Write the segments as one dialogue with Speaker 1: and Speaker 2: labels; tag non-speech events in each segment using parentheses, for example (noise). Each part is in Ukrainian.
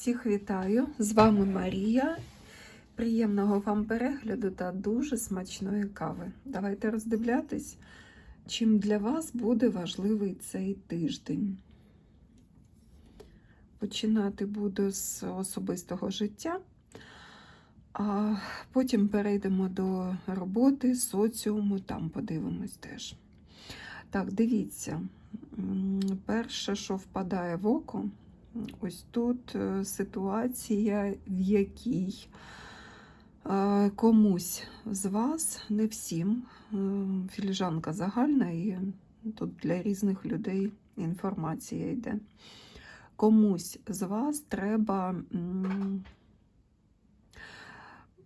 Speaker 1: Всіх вітаю! З вами Марія. Приємного вам перегляду та дуже смачної кави. Давайте роздивлятись, чим для вас буде важливий цей тиждень. Починати буду з особистого життя, а потім перейдемо до роботи, соціуму, там подивимось теж. Так, дивіться, перше, що впадає в око, ось тут е, ситуація, в якій е, комусь з вас, не всім, е, філіжанка загальна, і тут для різних людей інформація йде. Комусь з вас треба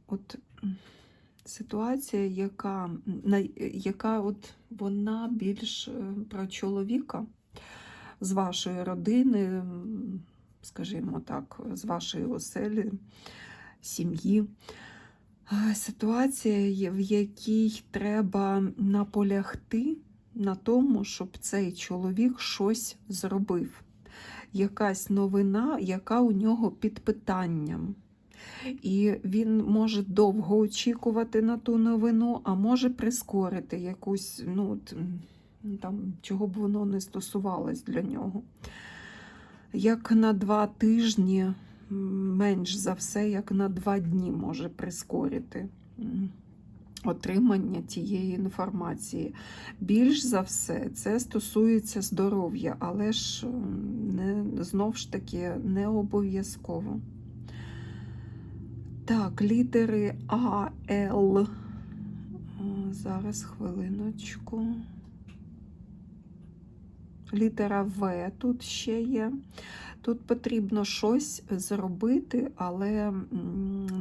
Speaker 1: от ситуація, яка, яка от вона більш про чоловіка з вашої родини, скажімо так, з вашої оселі, сім'ї. Ситуація, в якій треба наполягти на тому, щоб цей чоловік щось зробив. Якась новина, яка у нього під питанням. І він може довго очікувати на ту новину, а може прискорити якусь, ну, там, чого б воно не стосувалось для нього. Як на два тижні, менш за все, як на два дні може прискорити отримання тієї інформації. Більш за все, це стосується здоров'я, але ж не, знов ж таки не обов'язково. Так, літери А, Л. Е, Зараз хвилиночку. Літера В тут ще є. Тут потрібно щось зробити, але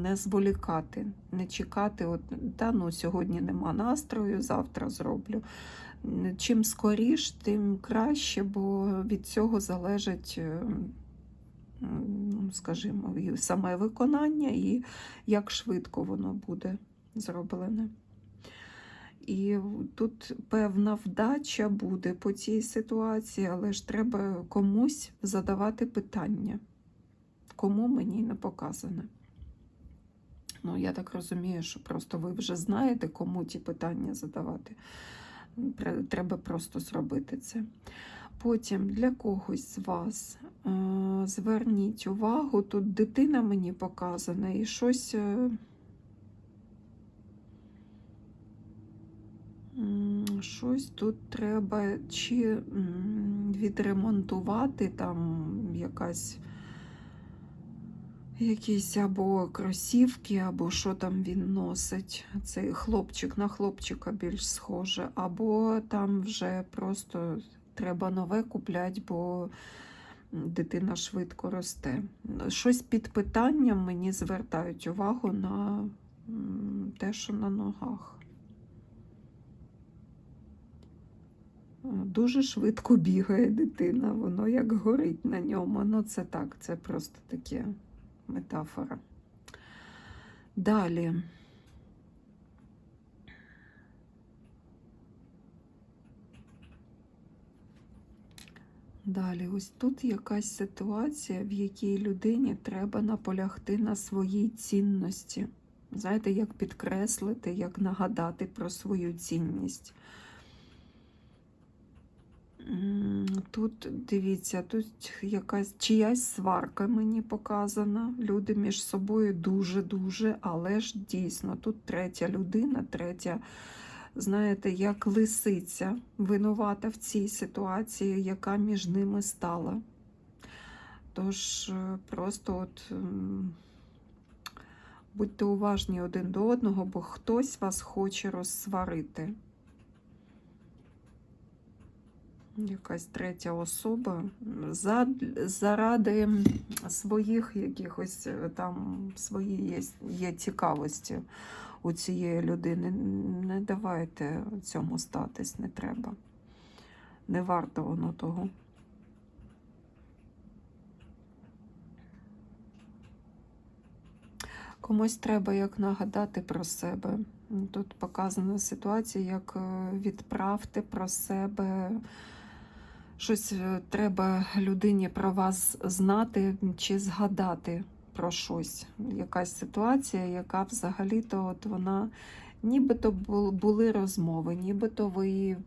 Speaker 1: не зволікати, не чекати, от, та ну сьогодні нема настрою, завтра зроблю. Чим скоріш, тим краще, бо від цього залежить, е, скажімо, саме виконання, і як швидко воно буде зроблене. І тут певна вдача буде по цій ситуації, але ж треба комусь задавати питання, кому мені не показане. Ну, я так розумію, що просто ви вже знаєте, кому ті питання задавати. Треба просто зробити це. Потім для когось з вас е, зверніть увагу, тут дитина мені показана і щось. е, М, Щось тут треба чи відремонтувати там якась якісь або кросівки, або що там він носить. Цей хлопчик на хлопчика більш схоже, або там вже просто треба нове купляти, бо дитина швидко росте. Щось під питанням мені звертають увагу на те, що на ногах. Дуже швидко бігає дитина, воно як горить на ньому. Ну, це так, це просто таке метафора. Далі. Далі, ось тут якась ситуація, в якій людині треба наполягти на своїй цінності. Знаєте, як підкреслити, як нагадати про свою цінність. Тут дивіться, тут якась чиясь сварка мені показана. Люди між собою дуже-дуже, але ж дійсно тут третя людина, третя, знаєте, як лисиця винувата в цій ситуації, яка між ними стала. Тож е, просто от будьте уважні один до одного, бо хтось вас хоче розсварити. Якась третя особа за, заради своїх якихось е, там свої є, є цікавості у цієї людини. Не давайте цьому статись, не треба. Не варто воно того. Комусь треба як нагадати про себе. Тут показана ситуація, як е, відправте про себе щось е, треба людині про вас знати чи згадати про щось. Якась ситуація, яка взагалі-то от вона. Нібито були розмови, нібито ви,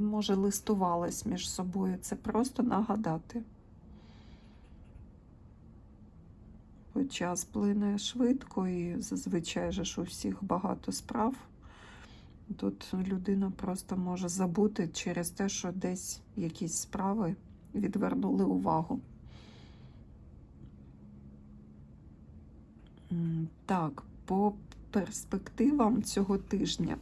Speaker 1: може, листувались між собою. Це просто нагадати. Час плине швидко і зазвичай ж у всіх багато справ. Тут людина просто може забути через те, що десь якісь справи відвернули увагу. Так, по перспективам цього тижня.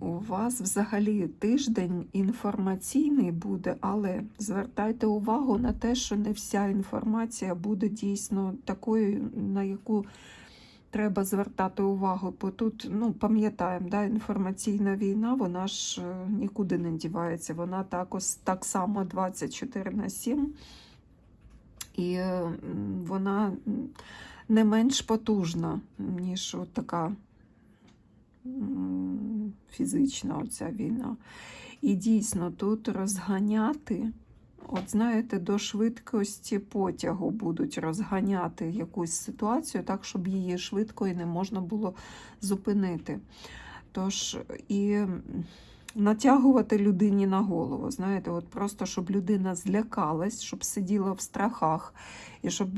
Speaker 1: У вас взагалі тиждень інформаційний буде, але звертайте увагу на те, що не вся інформація буде дійсно такою, на яку треба звертати увагу. Бо тут, ну, пам'ятаємо, да, інформаційна війна, вона ж е, нікуди не дівається. Вона також так само 24 на 7. І е, вона не менш потужна, ніж от така фізична оця війна. І дійсно тут розганяти, от знаєте, до швидкості потягу будуть розганяти якусь ситуацію так, щоб її швидко і не можна було зупинити. Тож і натягувати людині на голову, знаєте, от просто щоб людина злякалась, щоб сиділа в страхах, і щоб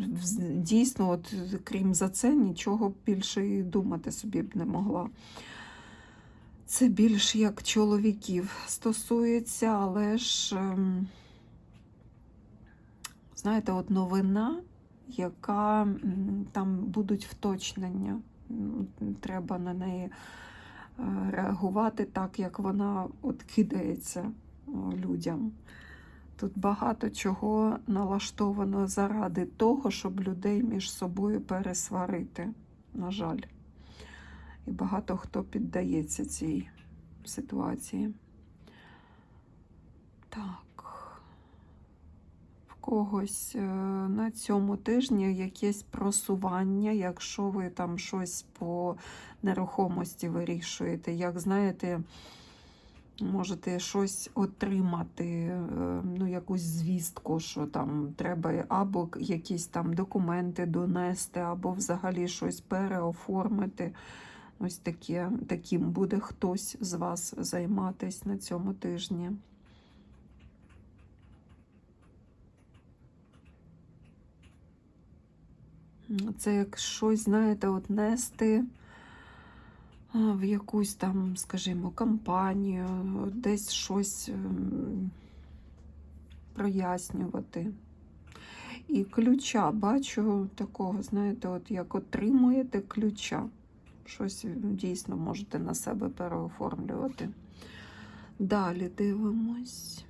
Speaker 1: дійсно, от, крім за це, нічого більше і думати собі б не могла. Це більш як чоловіків стосується, але ж, ем, знаєте, от новина, яка там будуть вточнення. Треба на неї е, реагувати так, як вона от кидається людям. Тут багато чого налаштовано заради того, щоб людей між собою пересварити, на жаль. І багато хто піддається цій ситуації. Так. Когось е, на цьому тижні якесь просування, якщо ви там щось по нерухомості вирішуєте, як знаєте, можете щось отримати, е, ну, якусь звістку, що там треба або якісь там документи донести, або взагалі щось переоформити. Ось таке, таким буде хтось з вас займатись на цьому тижні. Це як щось, знаєте, от нести в якусь там, скажімо, компанію, от десь щось ем, прояснювати. І ключа бачу такого, знаєте, от як отримуєте ключа. Щось дійсно можете на себе переоформлювати. Далі дивимось.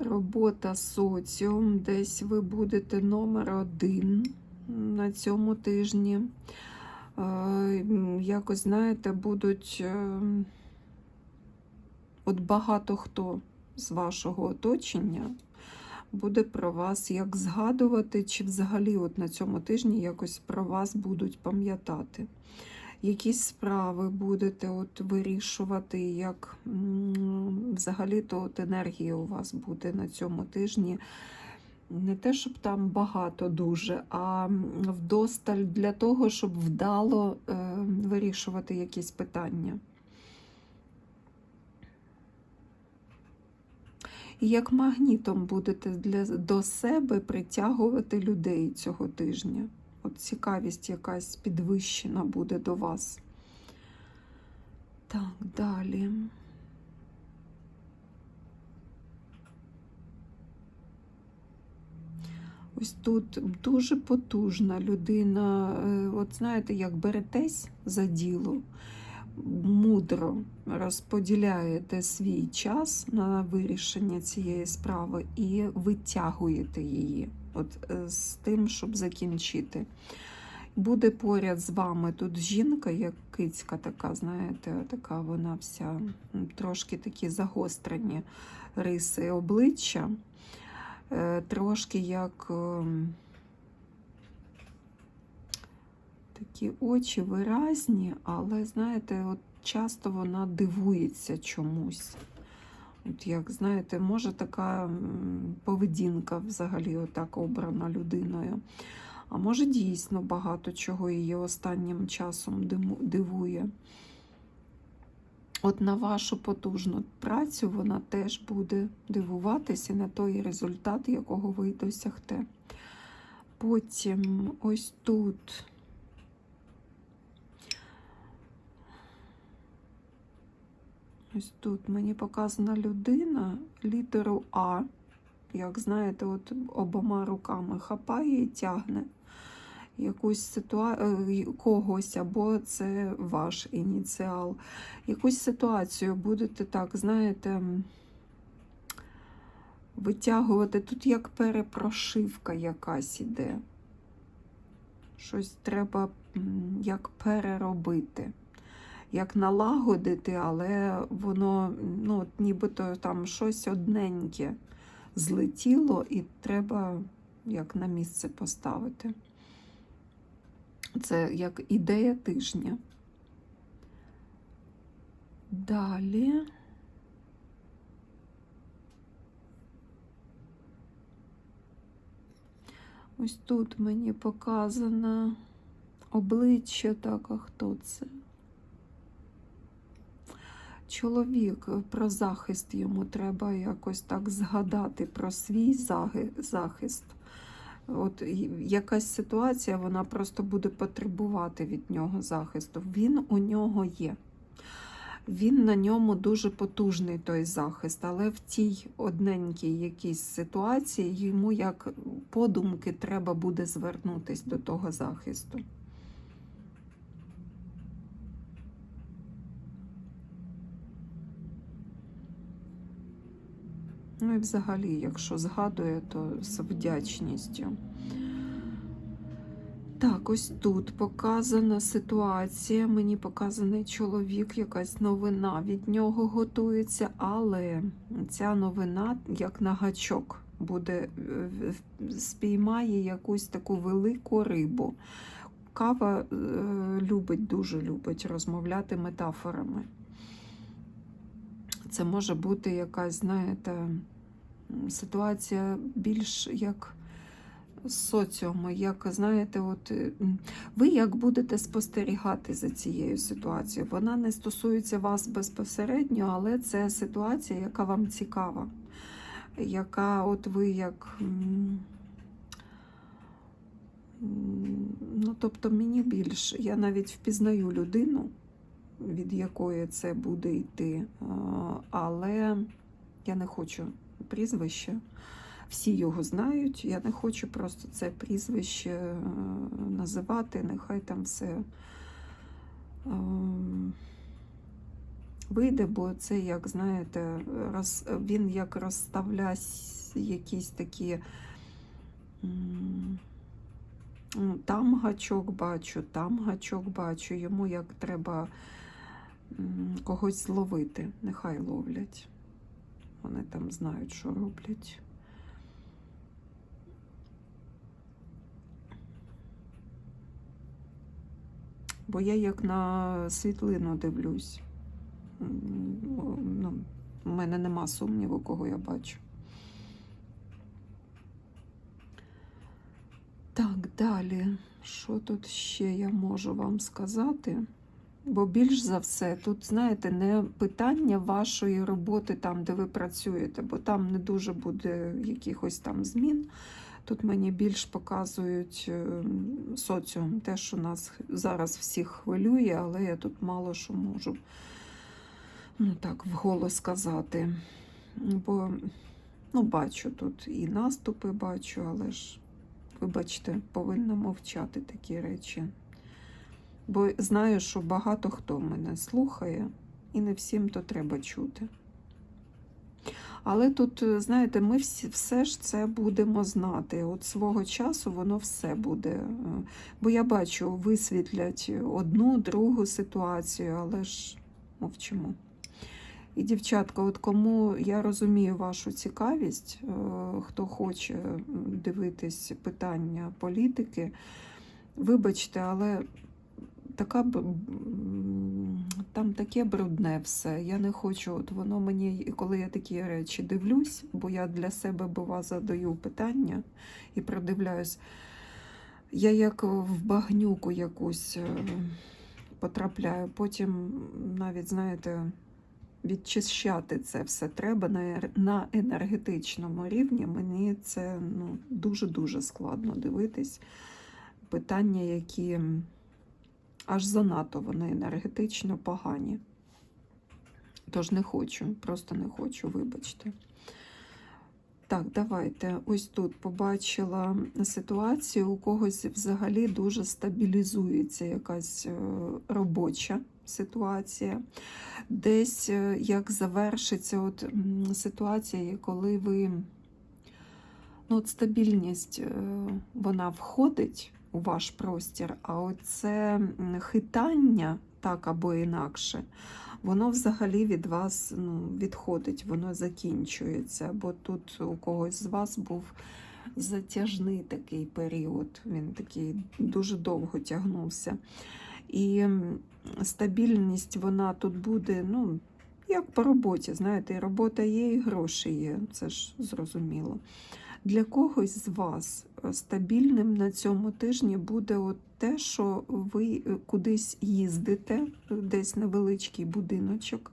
Speaker 1: Робота соціум. Десь ви будете номер один на цьому тижні. Е, Якось, знаєте, будуть е, от багато хто з вашого оточення буде про вас як згадувати, чи взагалі от на цьому тижні якось про вас будуть пам'ятати. Якісь справи будете от вирішувати, як взагалі-то от енергія у вас буде на цьому тижні. Не те, щоб там багато дуже, а вдосталь для того, щоб вдало е, вирішувати якісь питання. І як магнітом будете для, до себе притягувати людей цього тижня. От цікавість якась підвищена буде до вас. Так, далі. Ось тут дуже потужна людина. е, От знаєте, як беретесь за діло, мудро розподіляєте свій час на вирішення цієї справи і витягуєте її от, е, з тим, щоб закінчити. буде поряд з вами тут жінка, як кицька така, знаєте, така вона вся трошки такі загострені риси обличчя, е, трошки як ем, такі очі виразні, але, знаєте, от часто вона дивується чомусь. От як знаєте, може така поведінка взагалі отак обрана людиною. А може дійсно багато чого її останнім часом дивує. От на вашу потужну працю вона теж буде дивуватися на той результат, якого ви досягте. Потім ось тут. Ось тут мені показана людина літеру А. Як знаєте, от обома руками хапає і тягне якусь ситуацію когось, або це ваш ініціал. Якусь ситуацію будете так, знаєте, витягувати. Тут як перепрошивка якась іде. Щось треба як переробити. Як налагодити, але воно ну, нібито там щось одненьке злетіло, і треба як на місце поставити. Це як ідея тижня. Далі. Ось тут мені показано обличчя, так, а хто це? Чоловік про захист йому треба якось так згадати про свій захист. От якась ситуація, вона просто буде потребувати від нього захисту. Він у нього є. Він на ньому дуже потужний той захист, але в тій одненькій якійсь ситуації йому як подумки треба буде звернутись до того захисту. Ну і взагалі, якщо згадує, то з вдячністю. Так, ось тут показана ситуація. Мені показаний чоловік, якась новина від нього готується, але ця новина, як на гачок, буде е, спіймає якусь таку велику рибу. Кава е, любить, дуже любить розмовляти метафорами. Це може бути якась, знаєте, ситуація більш як соціуму, як знаєте, от е, ви як будете спостерігати за цією ситуацією. Вона не стосується вас безпосередньо, але це ситуація, яка вам цікава, яка от ви як. Ну, тобто мені більш, я навіть впізнаю людину, від якої це буде йти, але я не хочу прізвище. Всі його знають. Я не хочу просто це прізвище е, називати. Нехай там все ем, вийде, бо це, як знаєте, роз, він як розставляє якісь такі. ну, Там гачок бачу, там гачок бачу. Йому як треба когось зловити. Нехай ловлять. Вони там знають, що роблять. Бо я як на світлину дивлюсь. Ну, у мене нема сумніву, кого я бачу. Так, далі. Що тут ще я можу вам сказати? Бо більш за все, тут, знаєте, не питання вашої роботи там, де ви працюєте, бо там не дуже буде якихось там змін. Тут мені більш показують е, соціум, те, що нас зараз всіх хвилює, але я тут мало що можу ну так, вголос сказати. Бо ну, бачу тут і наступи бачу, але ж, вибачте, повинна мовчати такі речі. Бо знаю, що багато хто мене слухає, і не всім то треба чути. Але тут, е, знаєте, ми всі, все ж це будемо знати. От свого часу воно все буде. е, Бо я бачу, висвітлять одну, другу ситуацію, але ж мовчимо. І, дівчатка, от кому я розумію вашу цікавість, е, хто хоче дивитись питання політики, вибачте, але така там таке брудне все. Я не хочу, от воно мені, коли я такі речі дивлюсь, бо я для себе бува задаю питання і продивляюсь, я як в багнюку якусь е, потрапляю. Потім навіть, знаєте, відчищати це все треба на, енергетичному рівні. Мені це ну, дуже-дуже складно дивитись. Питання, які аж занадто вони енергетично погані. Тож не хочу, просто не хочу, вибачте. Так, давайте. Ось тут побачила ситуацію, у когось взагалі дуже стабілізується якась е, робоча ситуація. Десь е, як завершиться от ситуація, коли ви ну, от стабільність е, вона входить у ваш простір, а оце хитання так або інакше, воно взагалі від вас ну, відходить, воно закінчується. Бо тут у когось з вас був затяжний такий період, він такий дуже довго тягнувся. І стабільність вона тут буде, ну, як по роботі, знаєте, і робота є, і гроші є, це ж зрозуміло. Для когось з вас е, стабільним на цьому тижні буде от те, що ви е, кудись їздите, е, десь невеличкий будиночок,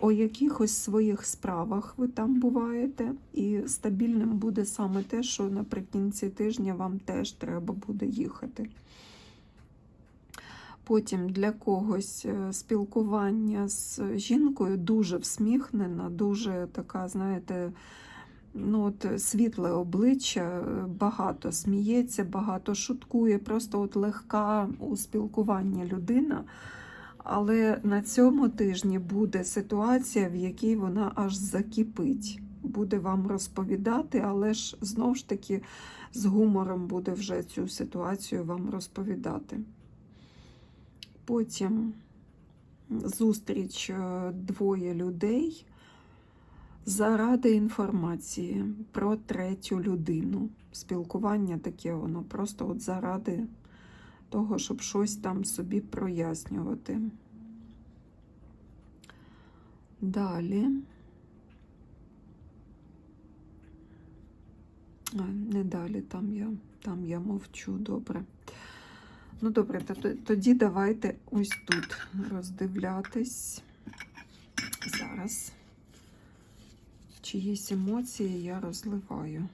Speaker 1: у якихось своїх справах ви там буваєте, і стабільним буде саме те, що наприкінці тижня вам теж треба буде їхати. Потім для когось спілкування з жінкою дуже всміхнена, дуже така, знаєте, ну от світле обличчя, е, багато сміється, багато шуткує, просто от легка у спілкуванні людина. Але на цьому тижні буде ситуація, в якій вона аж закипить. Буде вам розповідати, але ж знову ж таки з гумором буде вже цю ситуацію вам розповідати. Потім зустріч е, двоє людей заради інформації про третю людину. Спілкування таке, воно просто от заради того, щоб щось там собі прояснювати. Далі. А, не далі, там я, там я мовчу, добре. Ну, добре, то- то- тоді давайте ось тут роздивлятись. Зараз. Чиїсь емоції я розливаю.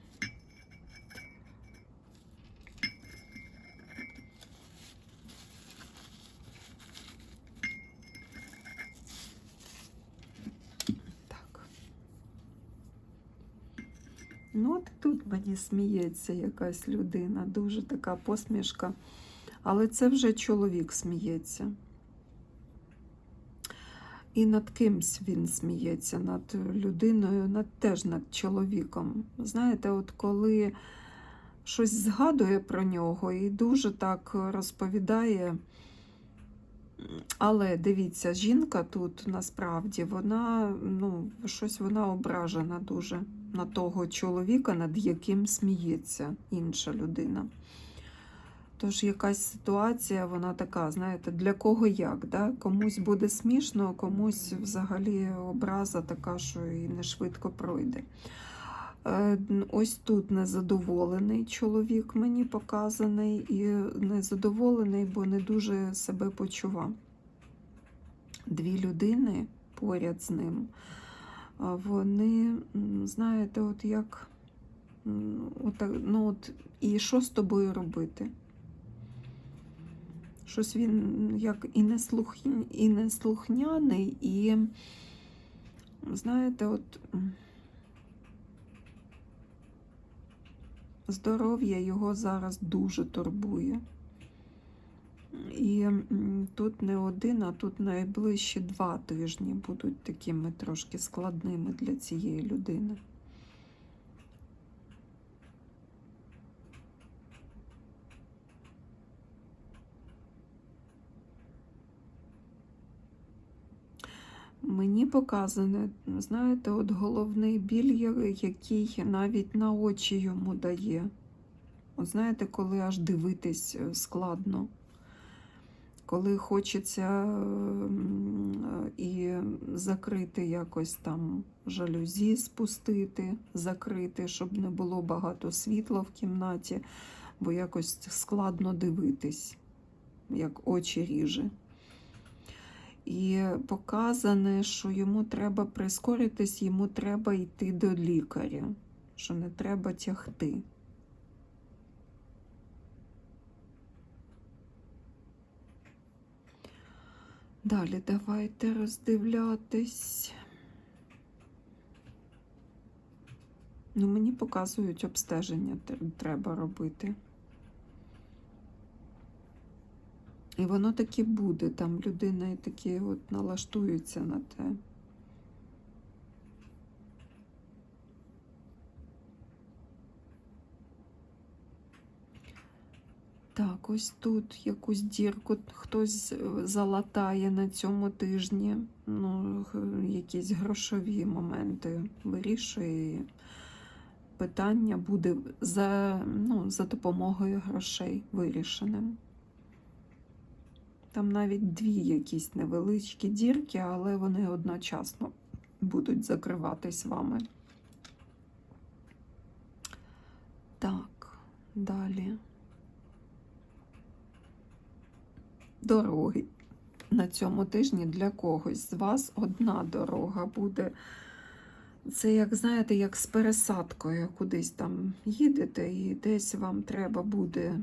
Speaker 1: Так. Ну, от тут мені сміється якась людина, дуже така посмішка. Але це вже чоловік сміється. І над кимсь він сміється, над людиною, над, теж над чоловіком. Знаєте, от коли щось згадує про нього і дуже так розповідає. Але дивіться, жінка тут насправді вона ну, щось вона ображена дуже на того чоловіка, над яким сміється інша людина. Тож якась ситуація, вона така, знаєте, для кого як. Да? Комусь буде смішно, комусь взагалі образа така, що і не швидко пройде. Е, Ось тут незадоволений чоловік мені показаний, і незадоволений, бо не дуже себе почував. Дві людини поряд з ним, вони, знаєте, от як. От, ну, от, і що з тобою робити? Щось він як і не, слух... і не слухняний, і, знаєте, от здоров'я його зараз дуже турбує. І тут не один, а тут найближчі два тижні будуть такими трошки складними для цієї людини. Мені показане, знаєте, от головний біль, який навіть на очі йому дає. От знаєте, коли аж дивитись е, складно, коли хочеться і закрити якось там жалюзі, спустити, закрити, щоб не було багато світла в кімнаті, бо якось складно дивитись, як очі ріже. І показане, що йому треба прискоритись, йому треба йти до лікаря, що не треба тягти. Далі давайте роздивлятись. Ну, мені показують обстеження, треба робити. І воно таки буде, там людина і таки от налаштується на те. Так, ось тут якусь дірку хтось е, залатає на цьому тижні. Ну, якісь грошові моменти вирішує. Питання буде за, ну, за допомогою грошей вирішеним. Там навіть дві якісь невеличкі дірки, але вони одночасно будуть закриватись вами. Так, далі. Дороги. На цьому тижні для когось з вас одна дорога буде. Це, як знаєте, як з пересадкою кудись там їдете, і десь вам треба буде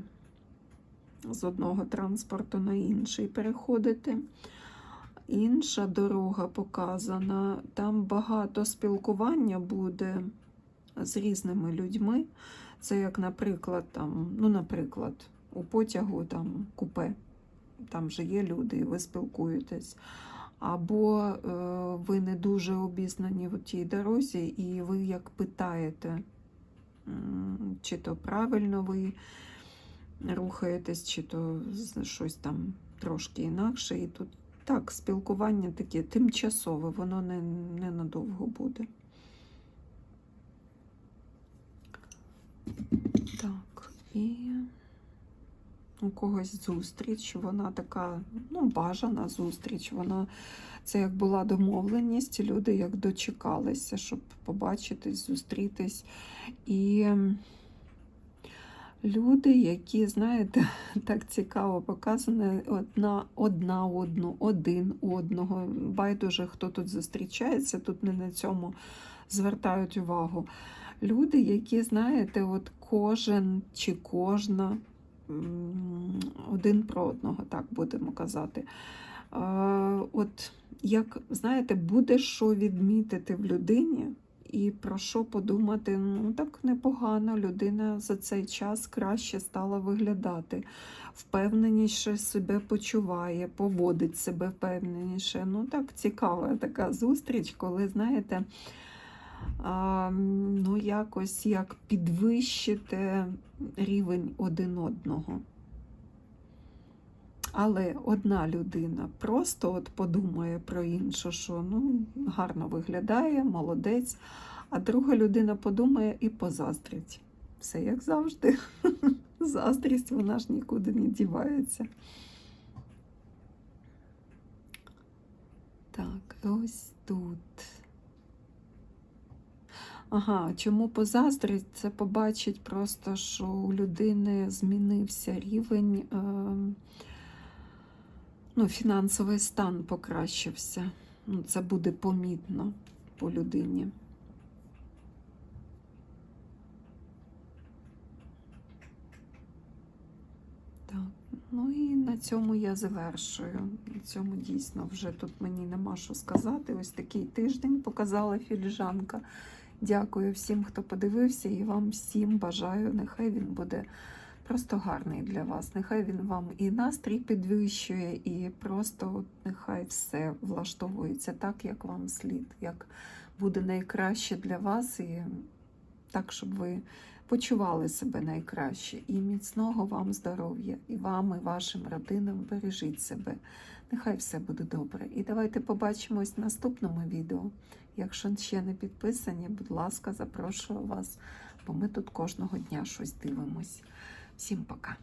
Speaker 1: з одного транспорту на інший переходити. Інша дорога показана, там багато спілкування буде з різними людьми. Це як, наприклад, там, ну, наприклад, у потягу там купе, там же є люди, і ви спілкуєтесь. Або е, ви не дуже обізнані в тій дорозі, і ви як питаєте, чи то правильно ви рухаєтесь, чи то щось там трошки інакше. І тут так, спілкування таке тимчасове, воно не, не надовго буде. Так, і у когось зустріч, вона така, ну, бажана зустріч. Вона це як була домовленість, люди як дочекалися, щоб побачитись, зустрітись. І люди, які, знаєте, (laughs) так цікаво показані, одна, одна одну, один одного. Байдуже, хто тут зустрічається, тут не на цьому звертають увагу. Люди, які, знаєте, от кожен чи кожна один про одного, так будемо казати. Е, От як знаєте, буде що відмітити в людині, і про що подумати, ну так непогано, людина за цей час краще стала виглядати, впевненіше себе почуває, поводить себе впевненіше. Ну так цікава така зустріч, коли, знаєте, а, ну якось як підвищити рівень один одного. Але одна людина просто от подумає про іншу, що ну, гарно виглядає, молодець, а друга людина подумає і позаздрить. Все як завжди. (laughs) Заздрість, вона ж нікуди не дівається. Так, ось тут. Ага, чому позаздрить? Це побачить просто, що у людини змінився рівень. Е ну, фінансовий стан покращився. Ну, це буде помітно по людині. Так, ну і на цьому я завершую. На цьому дійсно вже тут мені нема що сказати. Ось такий тиждень показала філіжанка. Дякую всім, хто подивився, і вам всім бажаю. Нехай він буде просто гарний для вас. Нехай він вам і настрій підвищує, і просто нехай все влаштовується так, як вам слід, як буде найкраще для вас, і так, щоб ви почували себе найкраще. І міцного вам здоров'я, і вам, і вашим родинам бережіть себе. Нехай все буде добре. І давайте побачимось в наступному відео. Якщо ще не підписані, будь ласка, запрошую вас, бо ми тут кожного дня щось дивимось. Всім пока!